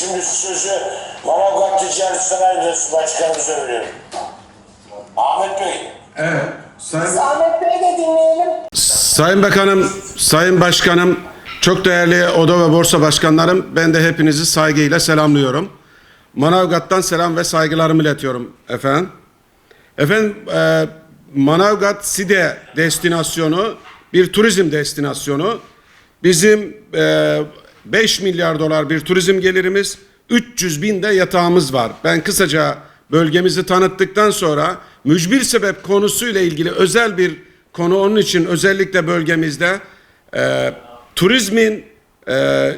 Şimdi sözü Manavgat Ticaret Sanayi Odası Başkanımıza veriyorum. Ahmet Bey. Evet. Sayın, Ahmet Bey de dinleyelim. Sayın Bakanım, Sayın Başkanım, çok değerli Oda ve Borsa Başkanlarım, ben de hepinizi saygıyla selamlıyorum. Manavgat'tan selam ve saygılarımı iletiyorum efendim. Efendim, e, Manavgat Side destinasyonu bir turizm destinasyonu. Bizim e, 5 milyar dolar bir turizm gelirimiz, 300 bin de yatağımız var. Ben kısaca bölgemizi tanıttıktan sonra mücbir sebep konusuyla ilgili özel bir konu onun için özellikle bölgemizde e, turizmin e,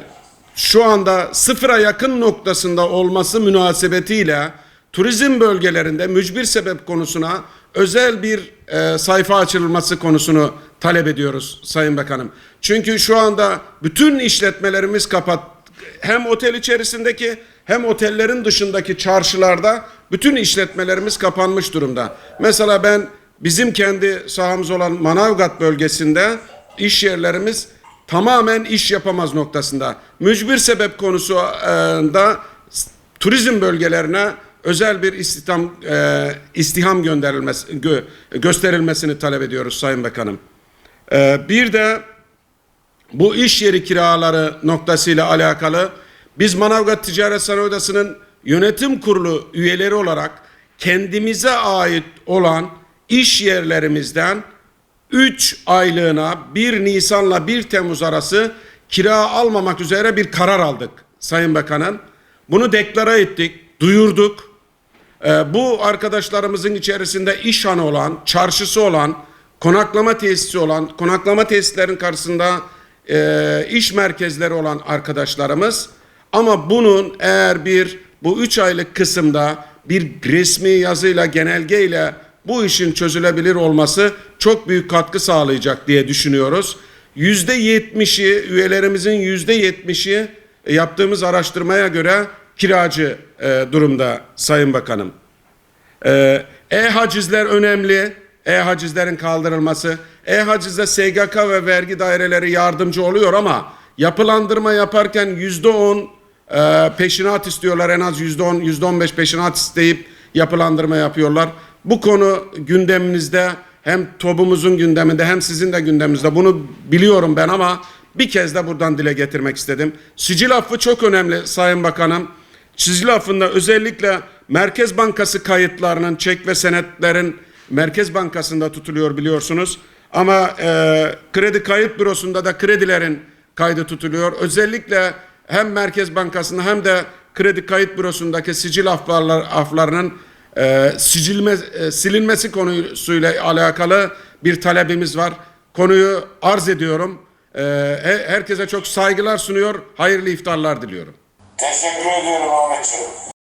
şu anda sıfıra yakın noktasında olması münasebetiyle turizm bölgelerinde mücbir sebep konusuna özel bir e, sayfa açılması konusunu talep ediyoruz Sayın Bakanım. Çünkü şu anda bütün işletmelerimiz kapat hem otel içerisindeki hem otellerin dışındaki çarşılarda bütün işletmelerimiz kapanmış durumda. Mesela ben bizim kendi sahamız olan Manavgat bölgesinde iş yerlerimiz tamamen iş yapamaz noktasında. Mücbir sebep konusu da s- turizm bölgelerine özel bir istihdam e, istiham gönderilmesi gö- gösterilmesini talep ediyoruz Sayın Bakanım. E, bir de bu iş yeri kiraları noktasıyla alakalı biz Manavgat Ticaret Sanayi Odası'nın yönetim kurulu üyeleri olarak kendimize ait olan iş yerlerimizden 3 aylığına 1 Nisan'la 1 Temmuz arası kira almamak üzere bir karar aldık Sayın Bakanım. Bunu deklare ettik, duyurduk. Ee, bu arkadaşlarımızın içerisinde işhanı olan, çarşısı olan, konaklama tesisi olan, konaklama tesislerin karşısında e, iş merkezleri olan arkadaşlarımız. Ama bunun eğer bir bu üç aylık kısımda bir resmi yazıyla, genelgeyle bu işin çözülebilir olması çok büyük katkı sağlayacak diye düşünüyoruz. Yüzde yetmişi, üyelerimizin yüzde yetmişi e, yaptığımız araştırmaya göre kiracı e, durumda Sayın Bakanım. Ee, E-hacizler önemli. E-hacizlerin kaldırılması. E-hacizde SGK ve vergi daireleri yardımcı oluyor ama yapılandırma yaparken yüzde on e, peşinat istiyorlar. En az yüzde on, yüzde on beş peşinat isteyip yapılandırma yapıyorlar. Bu konu gündeminizde hem TOB'umuzun gündeminde hem sizin de gündeminizde. Bunu biliyorum ben ama bir kez de buradan dile getirmek istedim. Sicil affı çok önemli Sayın Bakanım. Sicil affında özellikle Merkez Bankası kayıtlarının çek ve senetlerin Merkez Bankası'nda tutuluyor biliyorsunuz. Ama e, kredi kayıt bürosunda da kredilerin kaydı tutuluyor. Özellikle hem Merkez Bankası'nda hem de kredi kayıt bürosundaki sicil aflar, aflarının e, sicilme, e, silinmesi konusuyla alakalı bir talebimiz var. Konuyu arz ediyorum. E, he- herkese çok saygılar sunuyor. Hayırlı iftarlar diliyorum. Teşekkür ediyorum Ahmetciğim.